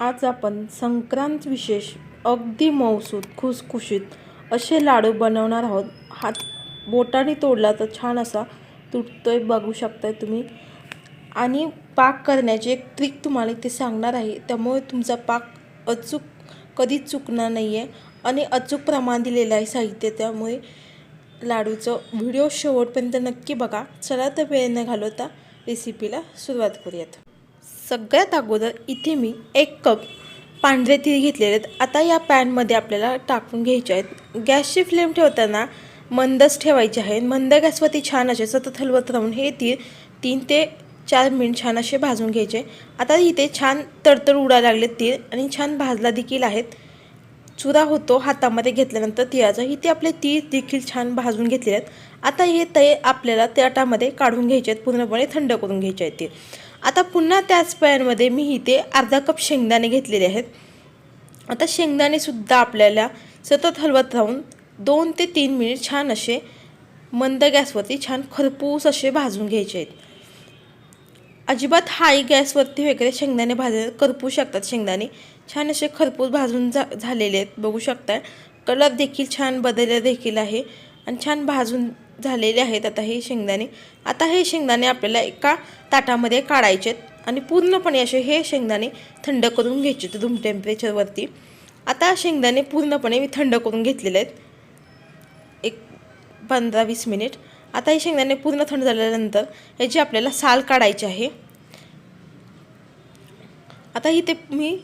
आज आपण संक्रांत विशेष अगदी मौसूद खुसखुशीत असे लाडू बनवणार आहोत. हात बोटाने तोडला तर छान असा तुटतोय बघू शकताय तुम्ही. आणि पाक करण्याची एक ट्रिक तुम्हाला इथे सांगणार आहे. त्यामुळे तुमचा पाक अचूक कधीच चुकणार नाही आहे आणि अचूक प्रमाण दिलेलं आहे साहित्य त्यामुळे लाडूचं व्हिडिओ शेवटपर्यंत नक्की बघा. चला तर वेळ न घालवता रेसिपीला सुरुवात करूयात. सगळ्यात अगोदर इथे मी एक कप पांढरे तीळ घेतलेले आहेत. आता या पॅनमध्ये आपल्याला टाकून घ्यायचे आहेत. गॅसची फ्लेम ठेवताना मंदच ठेवायचे आहे. मंद गॅसवरती छान असे सतत हलवत राहून हे तीळ तीन ते चार मिनिट छान असे भाजून घ्यायचे. आता इथे छान तडतड उडायला लागले तीळ आणि छान भाजला देखील आहेत. चुरा होतो हातामध्ये घेतल्यानंतर तिळाचा. इथे आपले तीळ देखील छान भाजून घेतले आहेत. आता हे ते आपल्याला त्याटामध्ये काढून घ्यायचे आहेत. पूर्णपणे थंड करून घ्यायचे आहेत तीळ. आता पुन्हा त्याच पॅनमध्ये मी इथे अर्धा कप शेंगदाणे घेतलेले आहेत. आता शेंगदाणेसुद्धा आपल्याला सतत हलवत राहून दोन ते तीन मिनिट छान असे मंद गॅसवरती छान खरपूस असे भाजून घ्यायचे आहेत. अजिबात हाय गॅसवरती वगैरे शेंगदाणे भाजले करपू शकतात शेंगदाणे. छान असे खरपूस भाजून झा झालेले आहेत बघू शकताय. कलर देखील छान बदललेला देखील आहे आणि छान भाजून झालेले आहेत. आता हे शेंगदाणे आता हे शेंगदाणे आपल्याला एका ताटामध्ये काढायचे आहेत आणि पूर्णपणे असे हे शेंगदाणे थंड करून घ्यायचे आहेत रूम टेम्परेचरवरती आता शेंगदाणे पूर्णपणे मी थंड करून घेतलेले आहेत. एक पंधरा वीस मिनिट आता हे शेंगदाणे पूर्ण थंड झाल्यानंतर ह्याची आपल्याला साल काढायची आहे. आता इथे मी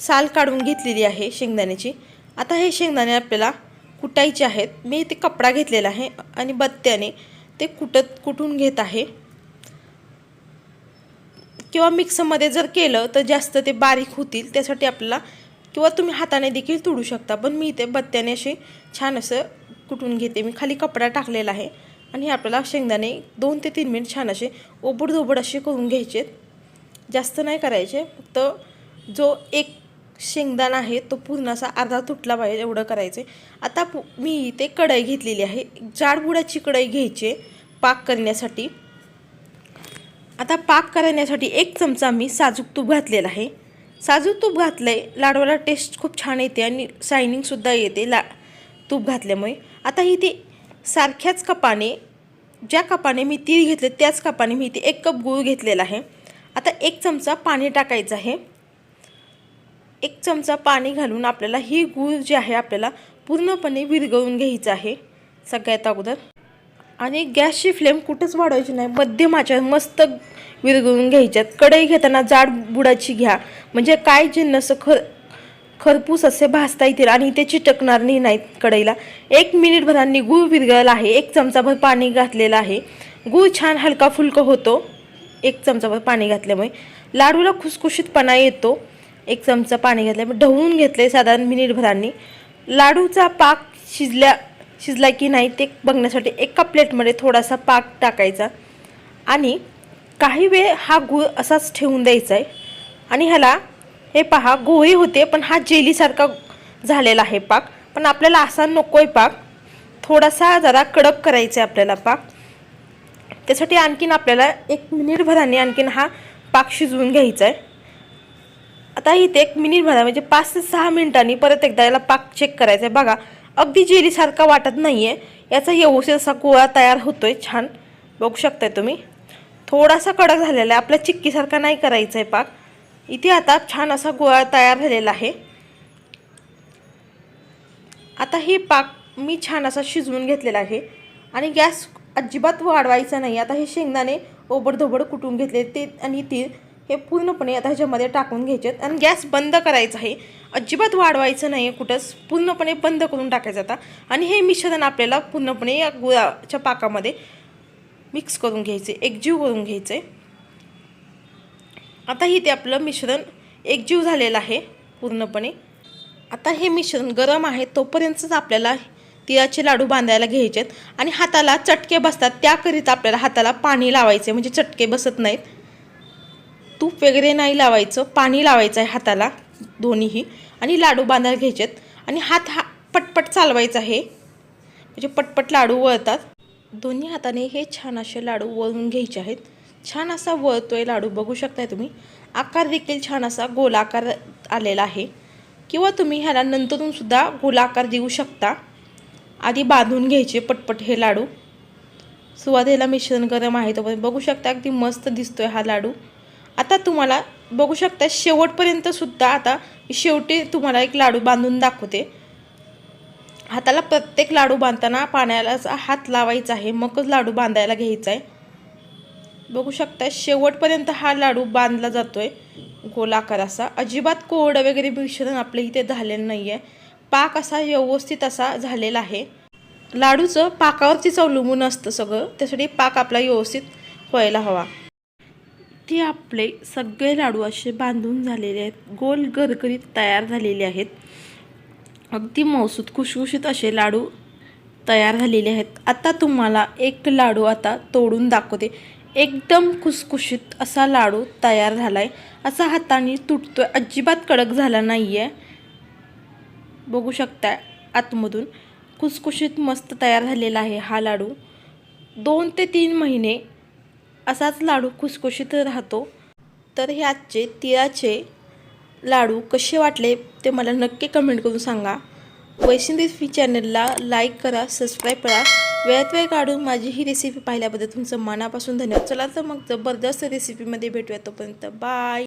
साल काढून घेतलेली आहे शेंगदाण्याची. आता हे शेंगदाणे आपल्याला कुटायचे आहेत. मी इथे कपडा घेतलेला आहे आणि बत्त्याने ते कुटत कुटून घेत आहे. किंवा मिक्सरमध्ये जर केलं तर जास्त ते बारीक होतील. त्यासाठी आपल्याला किंवा तुम्ही हाताने देखील तुडू शकता. पण मी इथे बत्त्याने असे छान असं कुटून घेते. मी खाली कपडा टाकलेला आहे आणि आपल्याला शेंगदाणे दोन ते तीन मिनिट छान असे ओबड धोबड असे करून घ्यायचे जास्त नाही करायचे. फक्त जो एक शेंगदाणा आहे तो पूर्ण असा अर्धा तुटला पाहिजे एवढं करायचे. आता पु मी इथे कढई घेतलेली आहे. जाडबुडाची कढई घ्यायची पाक करण्यासाठी. आता पाक करण्यासाठी एक चमचा मी साजूक तूप घातलेला आहे. साजूक तूप घातलं आहे लाडवाला टेस्ट खूप छान येते आणि शायनिंगसुद्धा येते ला तूप घातल्यामुळे. आता इथे सारख्याच कपाने ज्या कपाने मी तीळ घेतले त्याच कपाने मी इथे एक कप गूळ घेतलेला आहे. आता एक चमचा पाणी टाकायचं आहे. एक चमचा पाणी घालून आपल्याला ही गूळ जी आहे आपल्याला पूर्णपणे विरघळून घ्यायचं आहे सगळ्यात अगोदर. आणि गॅसची फ्लेम कुठंच वाढवायची नाही मध्यम मस्त विरघळून घ्यायच्यात कढई घेताना जाड बुडाची घ्या. म्हणजे काय जिन्नस खर खरपूस असे भाजता येतील आणि ते चिटकणार नाही नाहीत कढईला. एक मिनिटभरांनी गूळ विरघळला आहे. एक चमचाभर पाणी घातलेलं आहे. गूळ छान हलका फुलका होतो. एक चमचाभर पाणी घातल्यामुळे. लाडूला खुसखुशीतपणा येतो. एक चमचा पाणी घातल्यामुळे ढवळून घेतले साधारण मिनिटभरांनी लाडूचा पाक शिजल्या शिजला की नाही ते बघण्यासाठी एका प्लेटमध्ये थोडासा पाक टाकायचा. आणि काही वेळ हा गूळ असाच ठेवून द्यायचा आहे. आणि ह्याला हे पहा गोळी होते पण हा जेलीसारखा झालेला आहे पाक. पण आपल्याला असा नको आहे पाक. थोडासा जरा कडक करायचा आहे आपल्याला पाक. त्यासाठी आणखीन आपल्याला एक मिनिटभराने आणखीन हा पाक शिजवून घ्यायचा आहे. आता इथे एक मिनिटभरा म्हणजे पाच ते सहा मिनिटांनी परत एकदा याला पाक चेक करायचा आहे बघा अगदी जेलीसारखा वाटत नाही आहे याचा व्यवस्थित असा गोळा तयार होतो आहे छान. बघू शकताय तुम्ही. थोडासा कडक झालेला आहे. आपल्या चिक्कीसारखा नाही करायचा आहे पाक. इथे आता छान असा गोळा तयार झालेला आहे. आता हे पाक मी छान असा शिजवून घेतलेला आहे. आणि गॅस अजिबात वाढवायचा नाही. आता हे शेंगदाणे ओबडधोबड कुटून घेतले. ते आणि ते हे पूर्णपणे आता ह्याच्यामध्ये टाकून घ्यायचे आहेत. आणि गॅस बंद करायचा आहे. अजिबात वाढवायचं नाही आहे कुठंच. पूर्णपणे बंद करून टाकायचं आता. आणि हे मिश्रण आपल्याला पूर्णपणे या गुळाच्या पाकामध्ये मिक्स करून घ्यायचे एकजीव करून घ्यायचे. आता ही ते आपलं मिश्रण एकजीव झालेलं आहे पूर्णपणे. आता हे मिश्रण गरम आहे तोपर्यंतच आपल्याला तिळाचे लाडू बांधायला घ्यायचे आहेत आणि हाताला चटके बसतात. त्याकरिता आपल्याला हाताला पाणी लावायचे म्हणजे चटके बसत नाहीत. तूप वगैरे नाही लावायचं पाणी लावायचं आहे हाताला दोन्हीही. आणि लाडू बांधायला घ्यायचे आहेत आणि हात हा पटपट चालवायचा आहे. म्हणजे पटपट लाडू वळतात. दोन्ही हाताने हे छान असे लाडू वळून घ्यायचे आहेत. छान असा वळतोय लाडू बघू शकताय तुम्ही. आकार देखील छान असा गोलाकार आलेला आहे. किंवा तुम्ही ह्याला नंतरून सुद्धा गोलाकार देऊ शकता. आधी बांधून घ्यायचे पटपट हे लाडू. सुरुवातीला मिश्रण गरम आहे तोपर्यंत बघू शकता अगदी मस्त दिसतोय हा लाडू. आता तुम्हाला बघू शकता शेवटपर्यंत सुद्धा आता शेवटी तुम्हाला एक लाडू बांधून दाखवते. हाताला प्रत्येक लाडू बांधताना पाण्याला हात लावायचा आहे मगच लाडू बांधायला घ्यायचा आहे बघू शकता शेवटपर्यंत हा लाडू बांधला जातोय गोलाकार असा. अजिबात कोरडं वगैरे मिश्रण आपल्या इथे झालेलं नाही आहे पाक असा व्यवस्थित असा झालेला आहे. लाडूचं पाकावरतीच अवलंबून असतं सगळं त्यासाठी पाक आपला व्यवस्थित व्हायला हवा. ते आपले सगळे लाडू असे बांधून झालेले आहेत. गोल गरगरीत तयार झालेले आहेत. अगदी मौसूद खुशखुशीत असे लाडू तयार झालेले आहेत. आता तुम्हाला एक लाडू आता तोडून दाखवते. एकदम खुसखुशीत असा लाडू तयार झाला आहे असा हाताने तुटतोय. अजिबात कडक झाला नाही आहे बघू शकता आतमधून. खुसखुशीत मस्त तयार झालेला आहे हा लाडू. दोन ते तीन महिने असाच लाडू खुसखुशीत राहतो. तर हे आजचे तिळाचे लाडू कसे वाटले ते मला नक्की कमेंट करून सांगा. वैशिंदी फी चॅनलला लाईक करा सबस्क्राईब करा. वेळात वेळ काढून माझी ही रेसिपी पाहिल्याबद्दल तुमचं मनापासून धन्यवाद. चला तर मग जबरदस्त रेसिपीमध्ये भेटूया तोपर्यंत. बाय